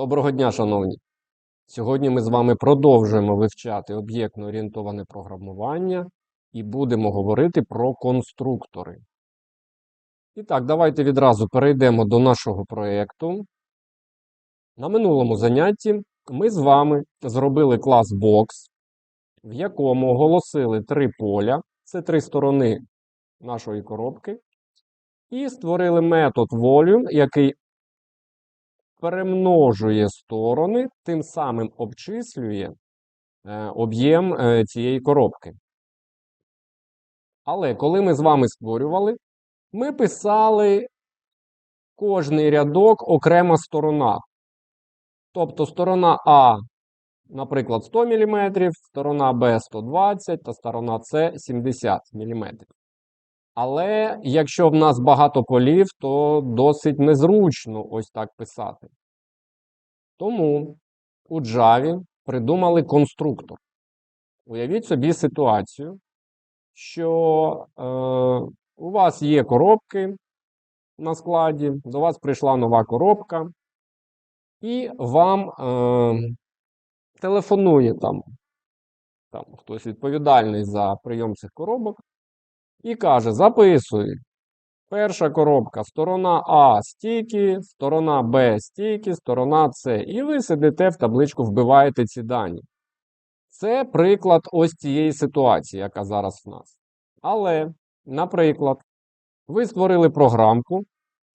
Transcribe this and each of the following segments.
Доброго дня, шановні! Сьогодні ми з вами продовжуємо вивчати об'єктно орієнтоване програмування і будемо говорити про конструктори. І так, давайте відразу перейдемо до нашого проєкту. На минулому занятті ми з вами зробили клас Box, в якому оголосили три поля, це три сторони нашої коробки, і створили метод volume, який перемножує сторони, тим самим обчислює е, об'єм е, цієї коробки. Але коли ми з вами створювали, ми писали кожний рядок окрема сторона. Тобто сторона А, наприклад, 100 мм, сторона Б 120 та сторона С 70 мм. Але якщо в нас багато полів, то досить незручно ось так писати. Тому у Java придумали конструктор. Уявіть собі ситуацію, що е, у вас є коробки на складі, до вас прийшла нова коробка, і вам е, телефонує там, там хтось відповідальний за прийом цих коробок. І каже: записуй. Перша коробка, сторона А стійки, сторона Б стійки, сторона С. І ви сидите в табличку, вбиваєте ці дані. Це приклад ось цієї ситуації, яка зараз в нас. Але, наприклад, ви створили програмку,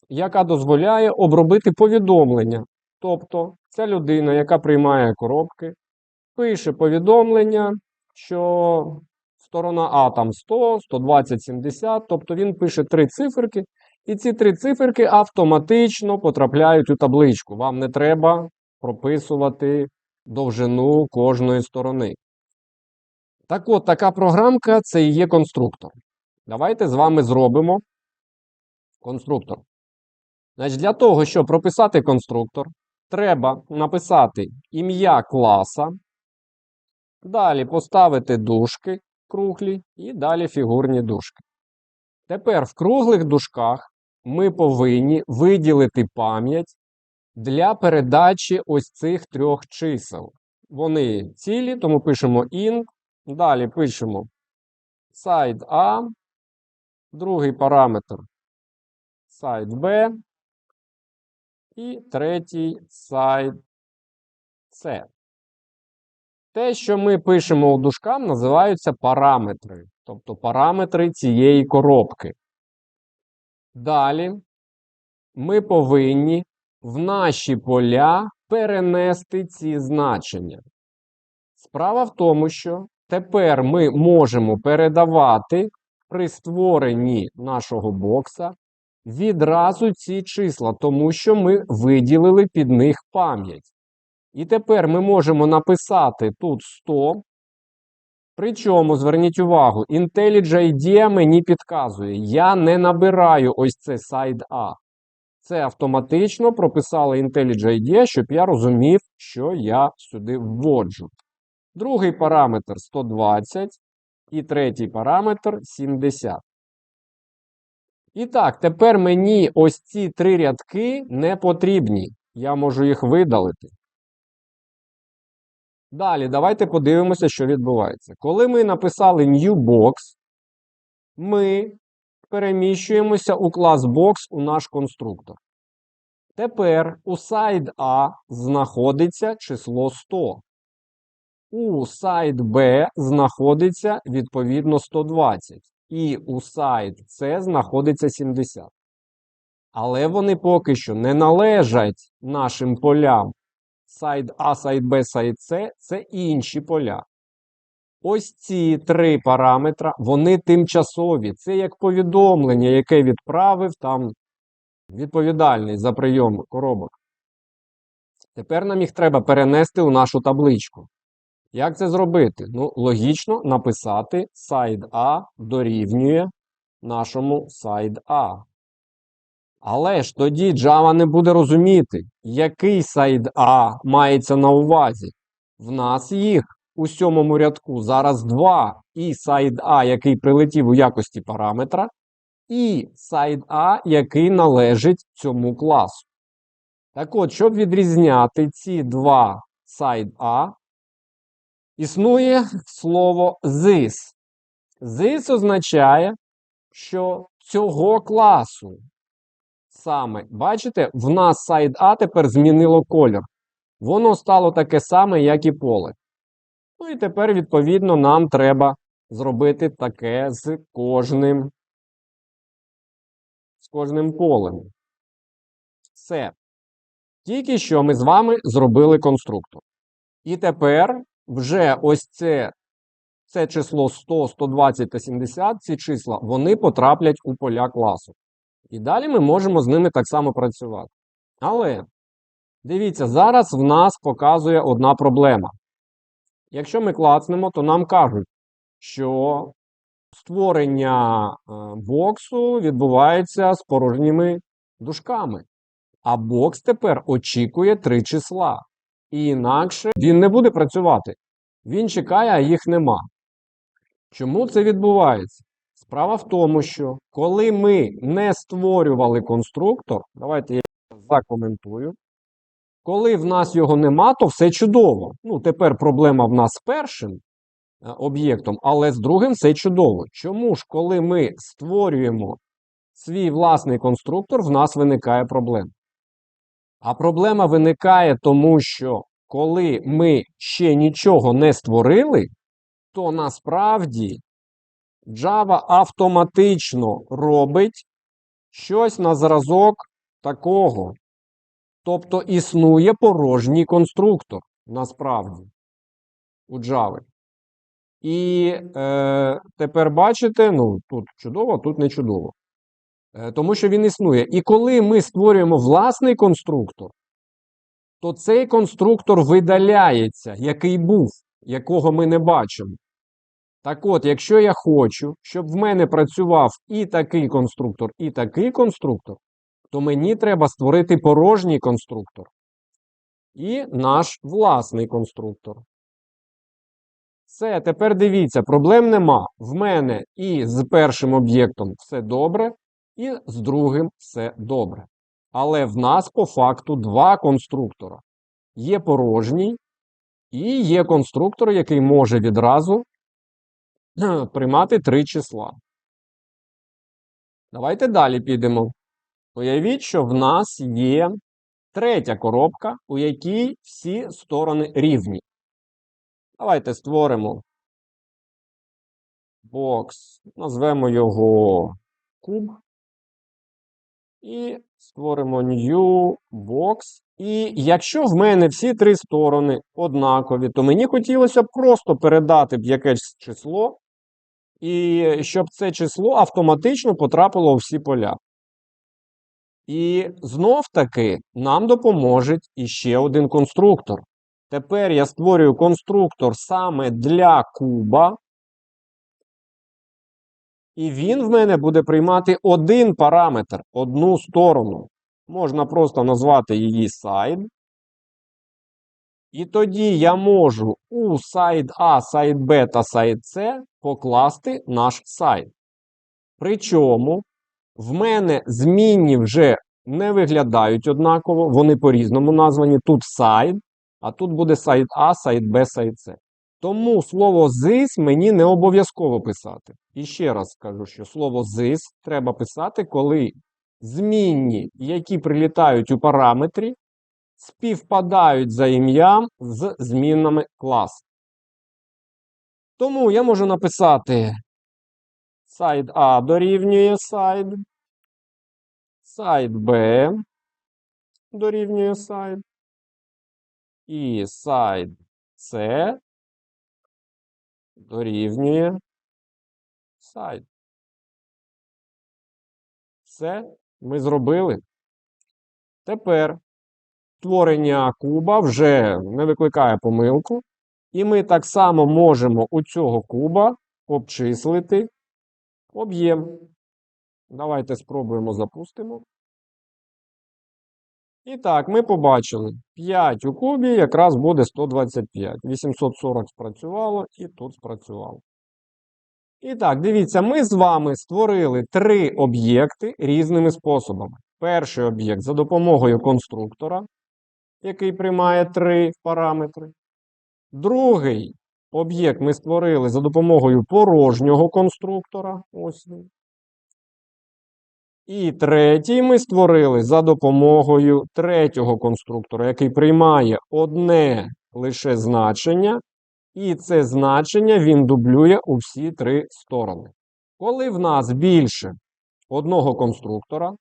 яка дозволяє обробити повідомлення. Тобто, ця людина, яка приймає коробки, пише повідомлення, що Сторона А там 100, 120, 70, тобто він пише три циферки, і ці три циферки автоматично потрапляють у табличку. Вам не треба прописувати довжину кожної сторони. Так от, така програмка це і є конструктор. Давайте з вами зробимо конструктор. Значить, Для того, щоб прописати конструктор, треба написати ім'я класа. Далі поставити дужки круглі і далі фігурні дужки. Тепер в круглих дужках ми повинні виділити пам'ять для передачі ось цих трьох чисел. Вони цілі, тому пишемо int. Далі пишемо side A, другий параметр side B і третій side C. Те, що ми пишемо у дужкам, називаються параметри, тобто параметри цієї коробки. Далі ми повинні в наші поля перенести ці значення. Справа в тому, що тепер ми можемо передавати при створенні нашого бокса відразу ці числа, тому що ми виділили під них пам'ять. І тепер ми можемо написати тут 100. Причому, зверніть увагу, IntelliJ мені підказує, я не набираю ось це сайт А. Це автоматично прописала IntelliJ щоб я розумів, що я сюди вводжу. Другий параметр 120 і третій параметр 70. І так, тепер мені ось ці три рядки не потрібні. Я можу їх видалити. Далі, давайте подивимося, що відбувається. Коли ми написали New Box, ми переміщуємося у клас Box у наш конструктор. Тепер у side A знаходиться число 100. У side B знаходиться відповідно 120. І у side C знаходиться 70. Але вони поки що не належать нашим полям сайт А, сайт Б, сайт С це інші поля. Ось ці три параметри, вони тимчасові. Це як повідомлення, яке відправив там відповідальний за прийом коробок. Тепер нам їх треба перенести у нашу табличку. Як це зробити? Ну, логічно написати сайт А дорівнює нашому сайт А. Але ж тоді Java не буде розуміти, який сайт А мається на увазі. В нас їх у сьомому рядку зараз два. І сайт А, який прилетів у якості параметра, і сайт А, який належить цьому класу. Так от, щоб відрізняти ці два side A, існує слово this. This означає, що цього класу. Саме, бачите, в нас side A тепер змінило колір. Воно стало таке саме, як і поле. Ну і тепер, відповідно, нам треба зробити таке з кожним, з кожним полем. Все. Тільки що ми з вами зробили конструктор. І тепер вже ось це, це число 100, 120 та 70, ці числа, вони потраплять у поля класу. І далі ми можемо з ними так само працювати. Але дивіться, зараз в нас показує одна проблема. Якщо ми клацнемо, то нам кажуть, що створення е, боксу відбувається з порожніми дужками. А бокс тепер очікує три числа. І інакше він не буде працювати. Він чекає, а їх нема. Чому це відбувається? Справа в тому, що коли ми не створювали конструктор, давайте я закоментую. Коли в нас його нема, то все чудово. Ну, тепер проблема в нас з першим е, об'єктом, але з другим все чудово. Чому ж, коли ми створюємо свій власний конструктор, в нас виникає проблема? А проблема виникає тому, що коли ми ще нічого не створили, то насправді Java автоматично робить щось на зразок такого. Тобто існує порожній конструктор насправді у Java. І е, тепер бачите, ну тут чудово, тут не чудово. Е, тому що він існує. І коли ми створюємо власний конструктор, то цей конструктор видаляється, який був, якого ми не бачимо. Так от, якщо я хочу, щоб в мене працював і такий конструктор, і такий конструктор, то мені треба створити порожній конструктор і наш власний конструктор. Все, тепер дивіться, проблем нема. В мене і з першим об'єктом все добре, і з другим все добре. Але в нас по факту два конструктора. Є порожній, і є конструктор, який може відразу приймати три числа. Давайте далі підемо. Уявіть, що в нас є третя коробка, у якій всі сторони рівні. Давайте створимо бокс, назвемо його куб. І створимо new box. І якщо в мене всі три сторони однакові, то мені хотілося б просто передати б якесь число, і щоб це число автоматично потрапило у всі поля. І знов таки нам допоможе іще один конструктор. Тепер я створюю конструктор саме для куба. І він в мене буде приймати один параметр, одну сторону. Можна просто назвати її side. І тоді я можу у side A, side B та side C покласти наш сайт. Причому в мене змінні вже не виглядають однаково, вони по-різному названі. Тут side, а тут буде side A, side B, side C. Тому слово this мені не обов'язково писати. І ще раз скажу, що слово this треба писати, коли змінні, які прилітають у параметрі, співпадають за ім'ям з змінними класу. Тому я можу написати side A дорівнює side, side B дорівнює side, і side C дорівнює сайт. Все ми зробили. Тепер створення куба вже не викликає помилку. І ми так само можемо у цього куба обчислити об'єм. Давайте спробуємо запустимо. І так, ми побачили 5 у кубі якраз буде 125. 840 спрацювало і тут спрацювало. І так, дивіться, ми з вами створили три об'єкти різними способами. перший об'єкт за допомогою конструктора, який приймає три параметри. Другий об'єкт ми створили за допомогою порожнього конструктора. Ось він. І третій ми створили за допомогою третього конструктора, який приймає одне лише значення, і це значення він дублює у всі три сторони. Коли в нас більше одного конструктора,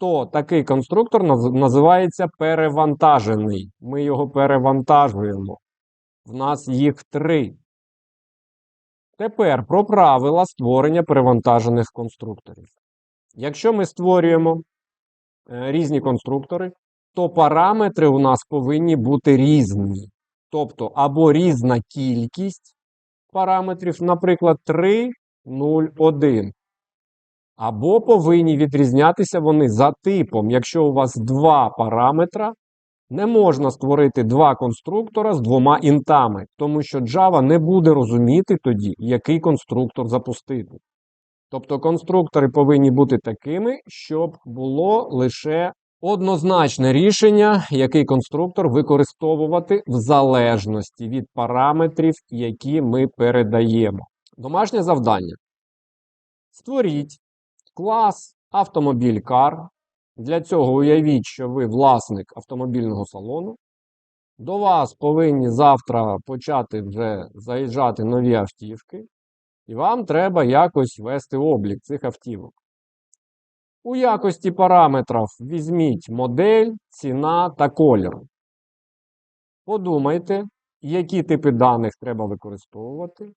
то такий конструктор називається перевантажений. Ми його перевантажуємо. В нас їх три. Тепер про правила створення перевантажених конструкторів. Якщо ми створюємо е, різні конструктори, то параметри у нас повинні бути різні. Тобто або різна кількість параметрів, наприклад, 3, 0, 1. Або повинні відрізнятися вони за типом. Якщо у вас два параметра, не можна створити два конструктора з двома інтами, тому що Java не буде розуміти тоді, який конструктор запустити. Тобто конструктори повинні бути такими, щоб було лише однозначне рішення, який конструктор використовувати в залежності від параметрів, які ми передаємо. Домашнє завдання. Створіть клас автомобіль кар. Для цього уявіть, що ви власник автомобільного салону. До вас повинні завтра почати вже заїжджати нові автівки, і вам треба якось вести облік цих автівок. У якості параметрів візьміть модель, ціна та колір. Подумайте, які типи даних треба використовувати,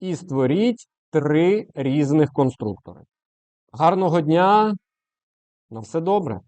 і створіть три різних конструктори. Гарного дня! На все добре!